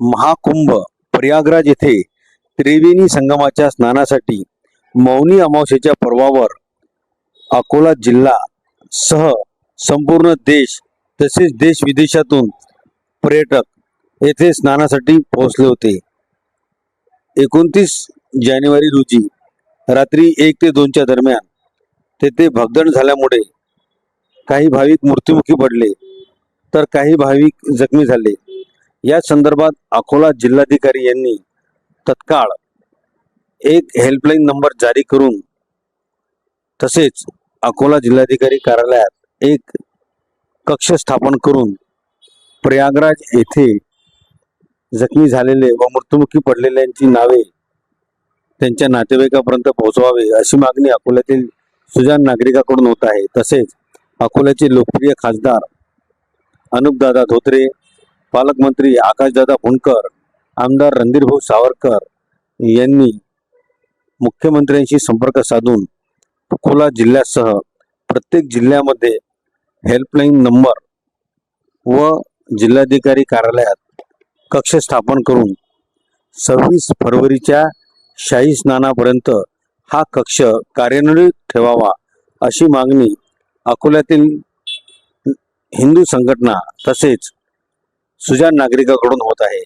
महाकुंभ प्रयागराज येथे त्रिवेणी संगमाच्या स्नानासाठी मौनी अमावस्येच्या पर्वावर अकोला जिल्हा सह संपूर्ण देश तसेच देश विदेशातून पर्यटक येथे स्नानासाठी पोहोचले होते. एकोणतीस जानेवारी रोजी रात्री एक ते दोनच्या दरम्यान तेथे भगदड झाल्यामुळे काही भाविक मृत्युमुखी पडले तर काही भाविक जखमी झाले. या संदर्भात अकोला जिल्हाधिकारी यांनी तत्काळ एक हेल्पलाईन नंबर जारी करून तसेच अकोला जिल्हाधिकारी कार्यालयात एक कक्ष स्थापन करून प्रयागराज येथे जखमी झालेले व मृत्युमुखी पडलेल्यांची नावे त्यांच्या नातेवाईकापर्यंत पोहोचवावे अशी मागणी अकोल्यातील सुजान नागरिकाकडून होत आहे. तसेच अकोल्याचे लोकप्रिय खासदार अनुपदादा धोत्रे पालकमंत्री आकाशदादा भुणकर आमदार रणधीरभाऊ सावरकर यांनी मुख्यमंत्र्यांशी संपर्क साधून अकोला जिल्ह्यासह प्रत्येक जिल्ह्यामध्ये हेल्पलाईन नंबर व जिल्हाधिकारी कार्यालयात कक्ष स्थापन करून सव्वीस फरवरीच्या शाही स्नानापर्यंत हा कक्ष कार्यान्वित ठेवावा अशी मागणी अकोल्यातील हिंदू संघटना तसेच सुजान नागरिकाकडून होत आहे.